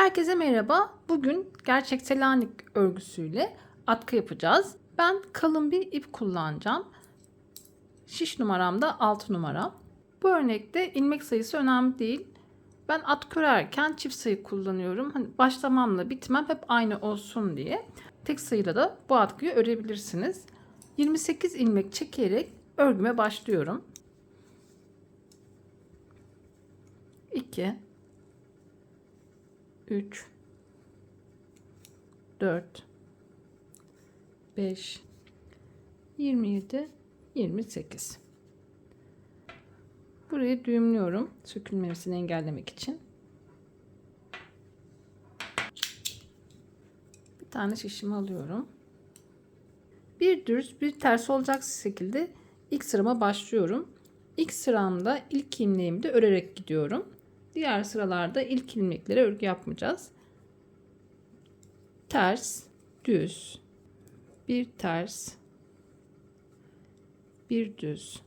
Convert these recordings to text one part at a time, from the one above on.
Herkese merhaba. Bugün gerçek Selanik örgüsüyle atkı yapacağız. Ben kalın bir ip kullanacağım. Şiş numaram da 6 numara. Bu örnekte ilmek sayısı önemli değil. Ben atkı örerken çift sayı kullanıyorum. Hani başlamamla bitmem hep aynı olsun diye. Tek sayıyla da bu atkıyı örebilirsiniz. 28 ilmek çekerek örgüme başlıyorum. 2 3 4 5 27 28 Burayı düğümlüyorum sökülmemesini engellemek için. Bir tane şişimi alıyorum. Bir düz bir ters olacak şekilde ilk sırama başlıyorum. İlk sıramda ilk ilmeğimi de örerek gidiyorum. Diğer sıralarda ilk ilmeklere örgü yapmayacağız. Ters, düz, bir ters, bir düz,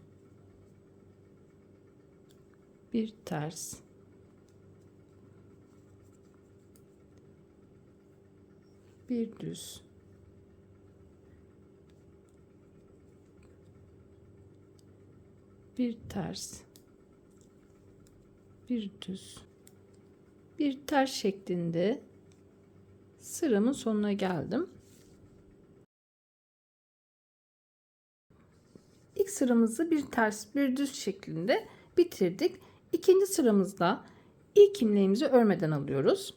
bir ters, bir düz, bir ters, bir düz, bir ters şeklinde sıramın sonuna geldim. İlk sıramızı bir ters bir düz şeklinde bitirdik. İkinci sıramızda ilk ilmeğimizi örmeden alıyoruz.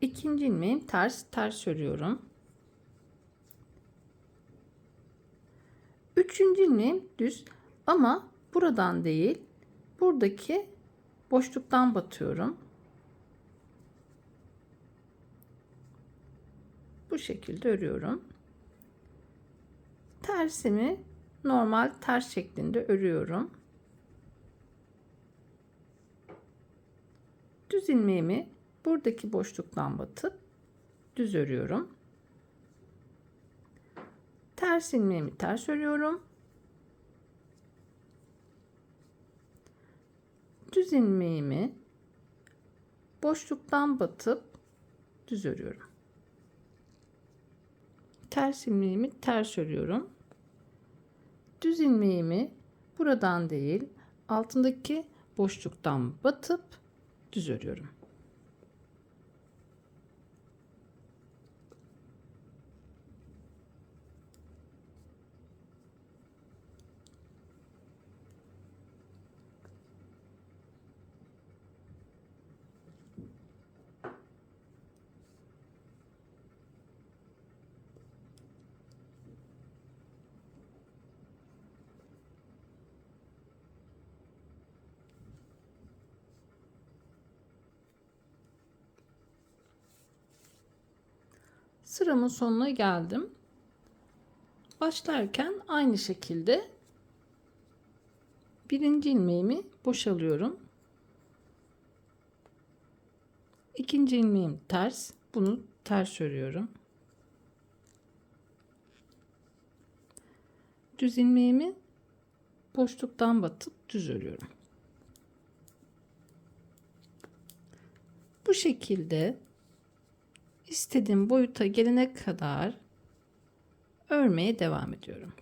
İkinci ilmeğim ters ters örüyorum. Üçüncü ilmeğim düz ama buradan değil buradaki boşluktan batıyorum. Bu şekilde örüyorum. Tersimi normal ters şeklinde örüyorum. Düz ilmeğimi buradaki boşluktan batıp düz örüyorum. Ters ilmeğimi ters örüyorum. Düz ilmeğimi boşluktan batıp düz örüyorum. Ters ilmeğimi ters örüyorum. Düz ilmeğimi buradan değil altındaki boşluktan batıp düz örüyorum. Sıramın sonuna geldim. Başlarken aynı şekilde birinci ilmeğimi boşalıyorum. İkinci ilmeğim ters. Bunu ters örüyorum. Düz ilmeğimi boşluktan batıp düz örüyorum. Bu şekilde istediğim boyuta gelene kadar örmeye devam ediyorum.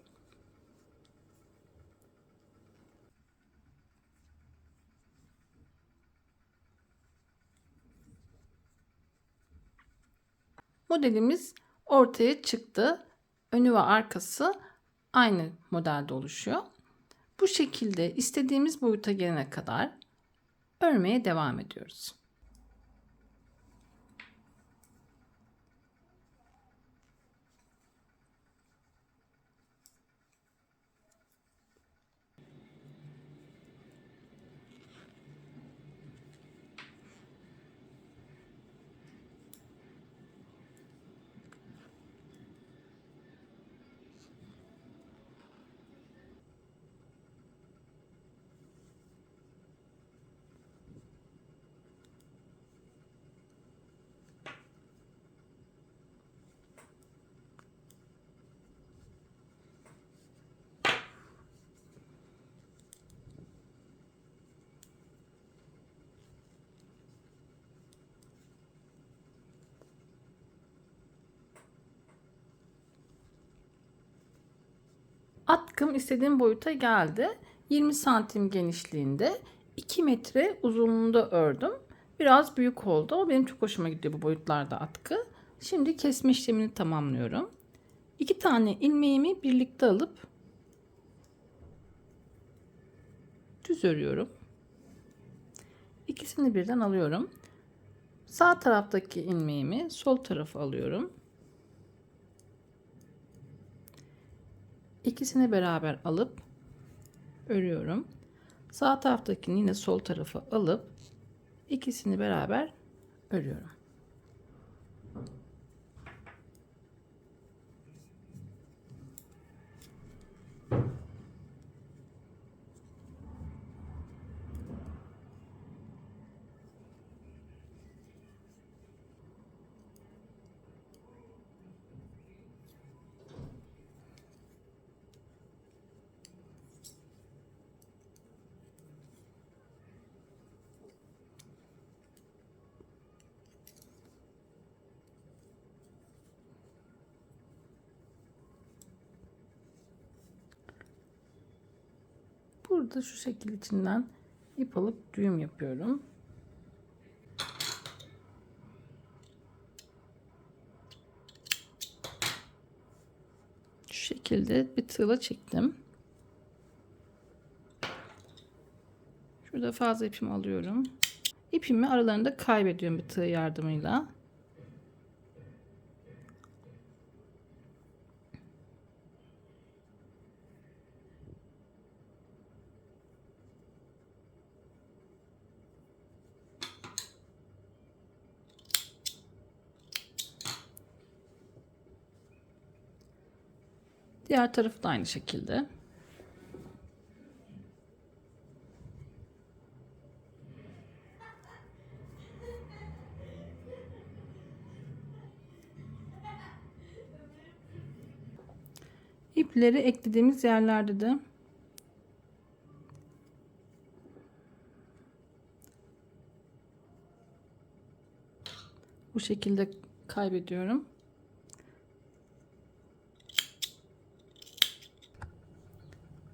Modelimiz ortaya çıktı. Önü ve arkası aynı modelde oluşuyor. Bu şekilde istediğimiz boyuta gelene kadar örmeye devam ediyoruz. Atkım istediğim boyuta geldi. 20 santim genişliğinde 2 metre uzunluğunda ördüm. Biraz büyük oldu ama benim çok hoşuma gidiyor bu boyutlarda atkı. Şimdi kesme işlemini tamamlıyorum. İki tane ilmeğimi birlikte alıp düz örüyorum. İkisini birden alıyorum. Sağ taraftaki ilmeğimi sol tarafa alıyorum. İkisini beraber alıp örüyorum. Sağ taraftakini yine sol tarafa alıp ikisini beraber örüyorum. Burada şu şekil içinden ip alıp düğüm yapıyorum. Şu şekilde bir tığla çektim. Şurada fazla ipimi alıyorum. İpimi aralarında kaybediyorum bir tığ yardımıyla. Diğer tarafı da aynı şekilde. İpleri eklediğimiz yerlerde de bu şekilde kaybediyorum.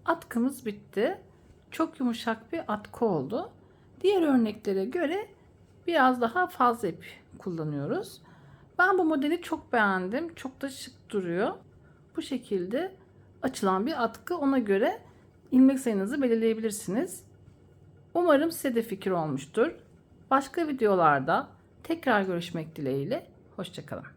Atkımız bitti. Çok yumuşak bir atkı oldu. Diğer örneklere göre biraz daha fazla ip kullanıyoruz. Ben bu modeli çok beğendim. Çok da şık duruyor. Bu şekilde açılan bir atkı. Ona göre ilmek sayınızı belirleyebilirsiniz. Umarım size de fikir olmuştur. Başka videolarda tekrar görüşmek dileğiyle. Hoşçakalın.